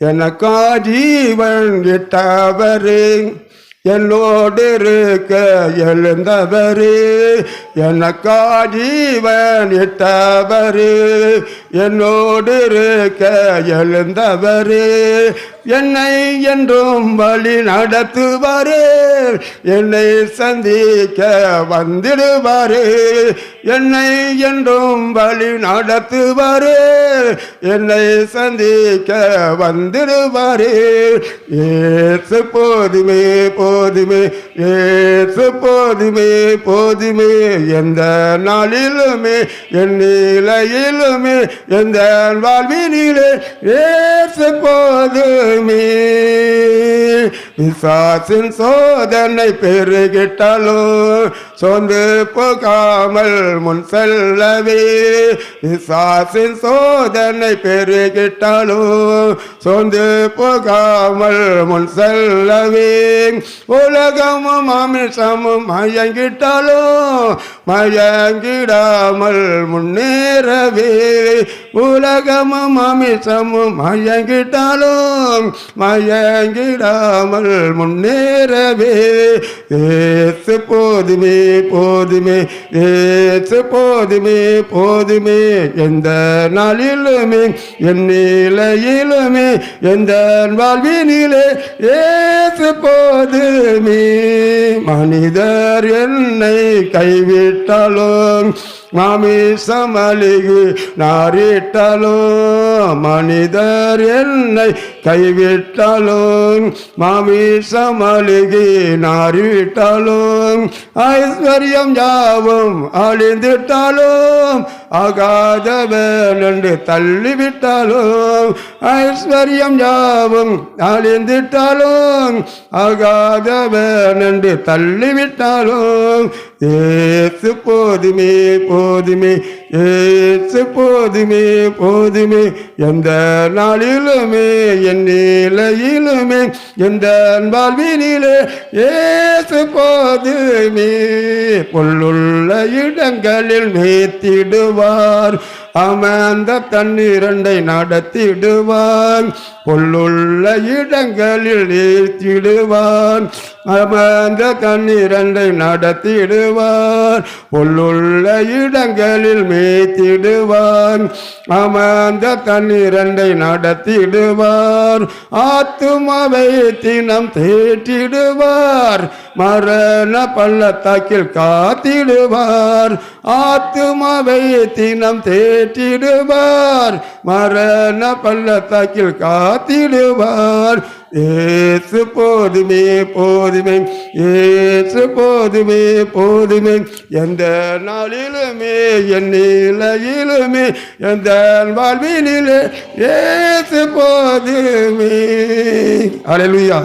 எனக்கா ஜீவன் இட்டவரே என்னோடு இருக்க எழுந்தவரே எனக்கா ஜீவன் இட்டவரே என்னோடு இருக்க எழுந்தவரே என்னை என்றும் வழி நடத்துவாரே என்னை சந்திக்க வந்திடுவாரே என்னை என்றும் வழி நடத்துவாரே என்னை சந்திக்க வந்திடுவாரே. ஏசு போதுமே போதுமே ஏசு போதுமே போதுமே எந்த நாளிலுமே என் நிலையிலுமே எந்த வாழ்வினிலே ஏசு போதுமே பிசாசின் சோதனை பெருகிட்டாலும் சொந்து போகாமல் முன் செல்லவே. பிசாசின் சோதனை பெருகிட்டாலும் சொந்து போகாமல் முன் செல்லவே. உலகமும் அமிஷமும் மயங்கிட்டாலும் மயங்கிடாமல் முன்னேறவே உலகமும் அமிஷமும் மயங்கிட்டாலும் மயங்கிடாமல் முன்னேறவே ஏசு போதுமே போதுமே. ஏசு போதுமே போதுமே. எந்த நாளிலுமே என் நிலையிலுமே எந்த வாழ்வினிலே ஏசு போதுமே. மனிதர் என்னை கைவிட்டாலும் மாமிசமலிகு நாரிட்டாலும் மனிதர் என்னை கைவிட்டாலும் மாமிசமலிகு நாரிட்டாலும் ஐஸ்வர்யம் யாவும் அழிந்துட்டாலும் ஆகாதவன் என்று தள்ளிவிட்டாலும் ஐஸ்வர்யம் யாவும் அழிந்துட்டாலும் ஆகாதவன் என்று தள்ளிவிட்டாலும் ஏசு போதுமே போதுமே ஏசு போதுமே போதுமே. எந்த நாளிலுமே என் நிலையிலுமே எந்த வாழ்வினிலே ஏசு போதுமே. பொல்லுள்ள இடங்களில் மேத்திடுவார் அமர்ந்த தண்ணீரண்டை நடத்திடுவான் பொல்லுள்ள இடங்களில் நீத்திடுவான் அமர்ந்த தண்ணீரண்டை நடத்திடுவார் உள்ளுள்ள இடங்களில் மேய்த்திடுவார் அமர்ந்த தண்ணீரண்டை நடத்திடுவார். ஆத்துமாவை தினம் தேற்றிடுவார். மரண பள்ளத்தாக்கில் காத்திடுவார். ஆத்துமாவை தினம் தேற்றிடுவார். மரண பள்ளத்தாக்கில் காத்திடுவார். ஏசு போதுமே போதுமே ஏசு போதுமே போதுமே. எந்த நாளிலுமே என் நிலையிலுமே எந்த வாழ்வினிலே ஏசு போதுமே. அலையா